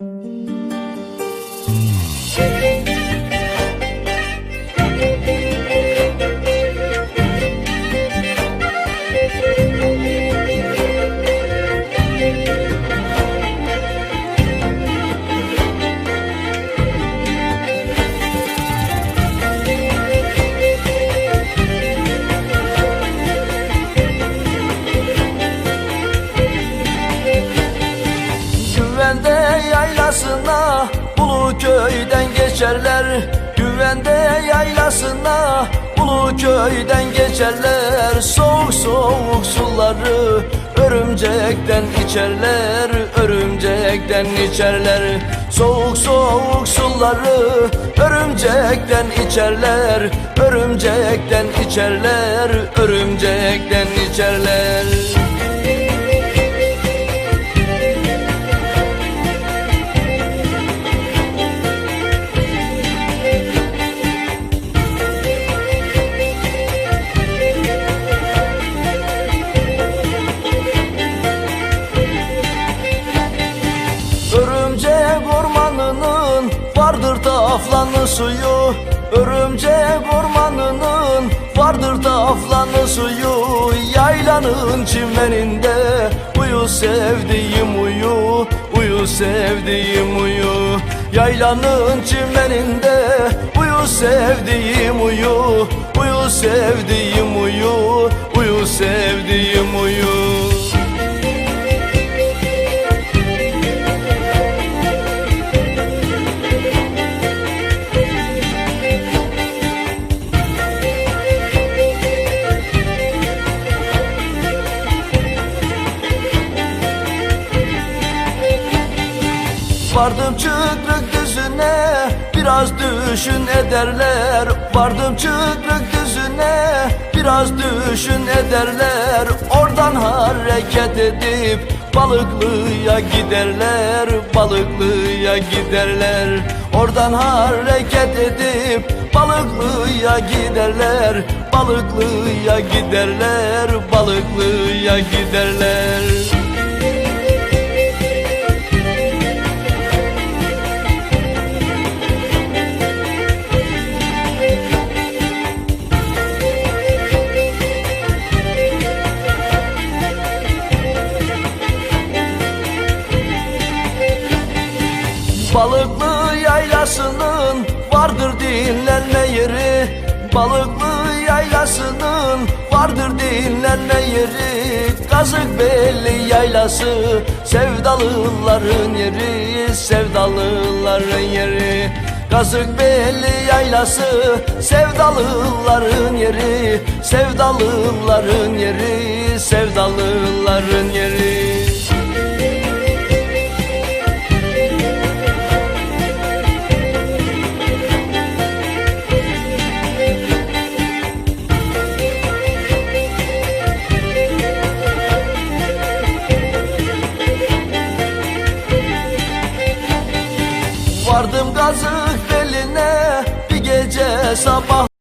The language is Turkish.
Güvende yaylasına Ulu köyden geçerler Güvende yaylasına Ulu köyden geçerler. Soğuk soğuk suları Örümcekten içerler Örümcekten içerler. Soğuk soğuk suları Örümcekten içerler Örümcekten içerler Örümcekten içerler taflanı suyu Örümcek ormanının vardır taflanı suyu. Yaylanın çimeninde uyu sevdiğim uyu Uyu sevdiğim uyu. Yaylanın çimeninde uyu sevdiğim uyu Uyu sevdiğim uyu Uyu sevdiğim uyu Vardım çıkrık düzüne biraz düşün ederler. Vardım çıkrık düzüne biraz düşün ederler. Oradan hareket edip balıklıya giderler Balıklıya giderler. Oradan hareket edip balıklıya giderler Balıklıya giderler Balıklıya giderler Balıklı yaylasının vardır dinlenme yeri. Balıklı yaylasının vardır dinlenme yeri. Kazık belli yaylası sevdalıların yeri Sevdalıların yeri. Kazık belli yaylası sevdalıların yeri Sevdalıların yeri Sevdalıların yeri Vardım gazık beline bir gece sabah